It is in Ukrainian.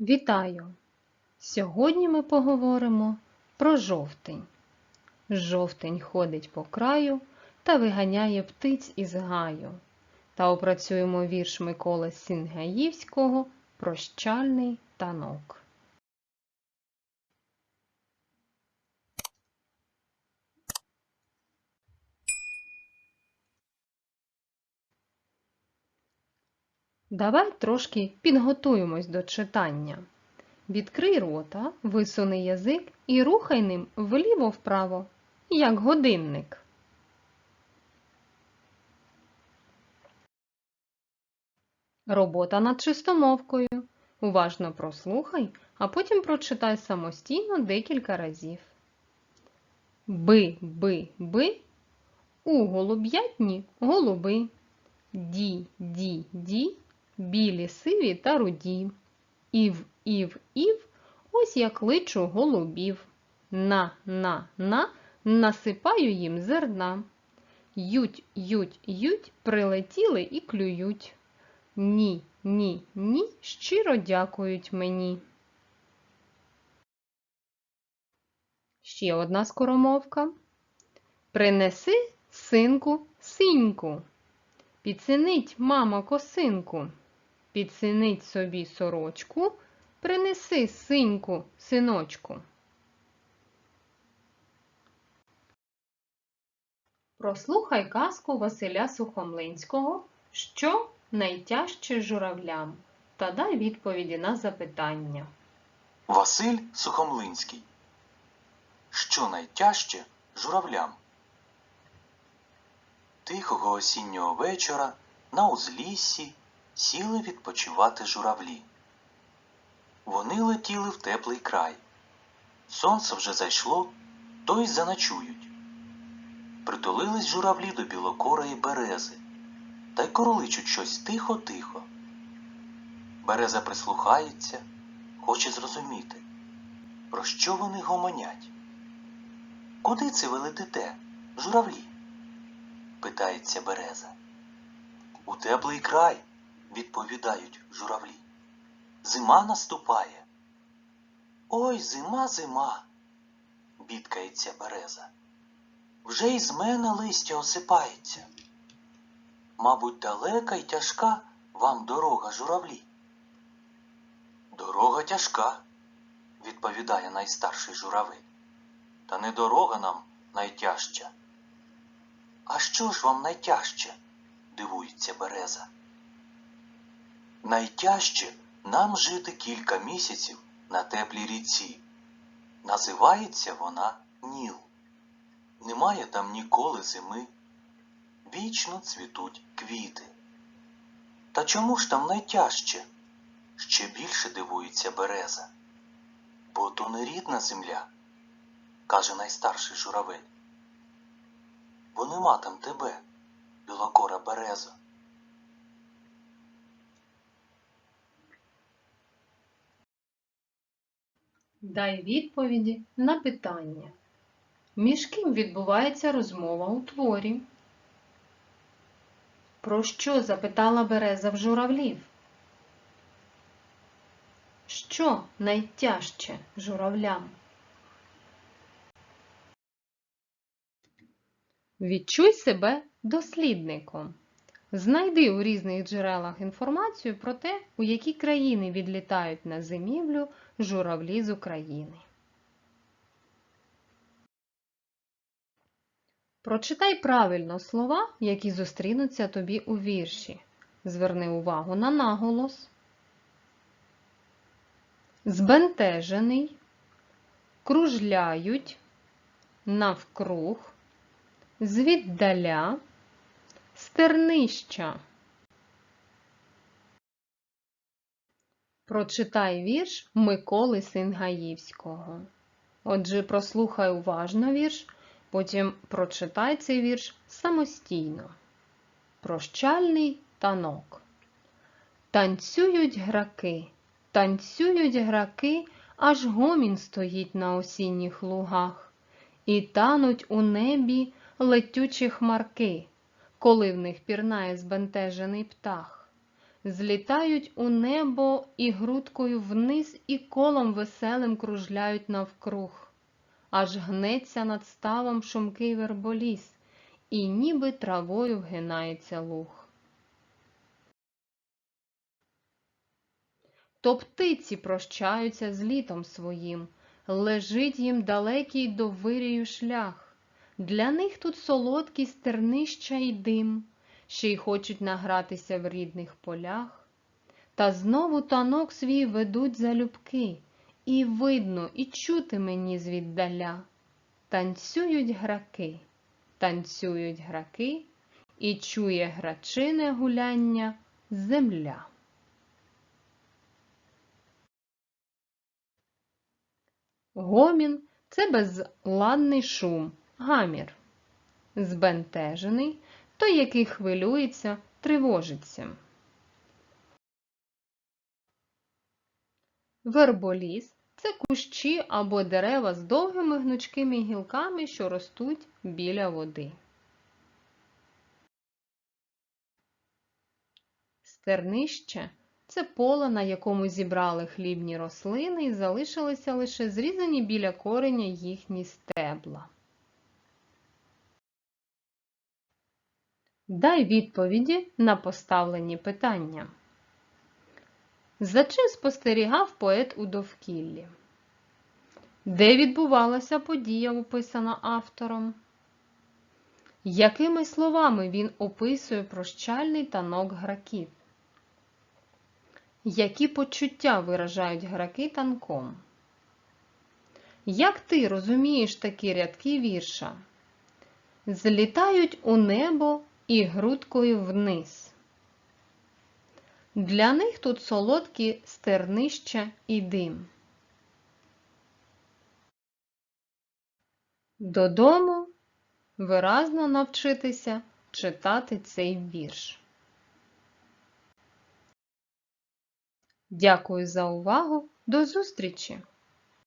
Вітаю! Сьогодні ми поговоримо про жовтень. Жовтень ходить по краю та виганяє птиць із гаю. Та опрацюємо вірш Миколи Сінгаївського Прощальний танок. Давай трошки підготуємось до читання. Відкрий рота, висуни язик і рухай ним вліво-вправо, як годинник. Робота над чистомовкою. Уважно прослухай, а потім прочитай самостійно декілька разів. Би, би, би, у голуб'ятні голуби. Ді, ді, ді, білі сиві та руді. Ів, ів, ів, ось я кличу голубів. На, на, на, насипаю їм зерна. Ють, ють, ють, прилетіли і клюють. Ні, ні, ні, щиро дякують мені. Ще одна скоромовка. Принеси, синку, синьку. Підсинить, мамо, косинку. Підсинить собі сорочку, принеси синьку, синочку. Прослухай казку Василя Сухомлинського, що найтяжче журавлям, та дай відповіді на запитання. Василь Сухомлинський. Що найтяжче журавлям? Тихого осіннього вечора на узліссі сіли відпочивати журавлі. Вони летіли в теплий край. Сонце вже зайшло, то й заночують. Притулились журавлі до білокорої берези та й корличуть щось тихо-тихо. Береза прислухається, хоче зрозуміти, про що вони гомонять. Куди це ви летите, журавлі? питається береза. У теплий край, відповідають журавлі. Зима наступає. Ой, зима, зима, бідкається береза. Вже й з мене листя осипається. Мабуть, далека й тяжка вам дорога, журавлі. Дорога тяжка, відповідає найстарший журавель. Та не дорога нам найтяжча. А що ж вам найтяжче? дивується береза. Найтяжче нам жити кілька місяців на теплій ріці. Називається вона Ніл. Немає там ніколи зими. Вічно цвітуть квіти. Та чому ж там найтяжче? Ще більше дивується береза. Бо то не рідна земля, каже найстарший журавель. Бо нема там тебе, білокора береза. Дай відповіді на питання. Між ким відбувається розмова у творі? Про що запитала береза в журавлів? Що найтяжче журавлям? Відчуй себе дослідником. Знайди у різних джерелах інформацію про те, у які країни відлітають на зимівлю журавлі з України. Прочитай правильно слова, які зустрінуться тобі у вірші. Зверни увагу на наголос. Збентежений, кружляють, навкруг, звіддаля, стернища. Прочитай вірш Миколи Сингаївського. Отже, прослухай уважно вірш, потім прочитай цей вірш самостійно. Прощальний танок. Танцюють граки, танцюють граки, аж гомін стоїть на осінніх лугах, і тануть у небі летючі хмарки, коли в них пірнає збентежений птах. злітають у небо і грудкою вниз, і колом веселим кружляють навкруг. Аж гнеться над ставом шумкий верболіс, і ніби травою вгинається луг. То птиці прощаються з літом своїм, лежить їм далекий до вирію шлях. Для них тут солодкі стернища й дим, ще й хочуть награтися в рідних полях. Та знову танок свій ведуть залюбки, і видно, і чути мені звіддаля. Танцюють граки, танцюють граки, і чує грачине гуляння земля. Гомін це безладний шум, гамір. Збентежений той, який хвилюється, тривожиться. Верболіс це кущі або дерева з довгими гнучкими гілками, що ростуть біля води. Стернище це поле, на якому зібрали хлібні рослини і залишилися лише зрізані біля кореня їхні стебла. Дай відповіді на поставлені питання. За чим спостерігав поет у довкіллі? Де відбувалася подія, описана автором? Якими словами він описує прощальний танок граків? Які почуття виражають граки танком? Як ти розумієш такі рядки вірша? Злітають у небо і грудкою вниз. Для них тут солодкі стернища і дим. Додому виразно навчитися читати цей вірш. Дякую за увагу. До зустрічі!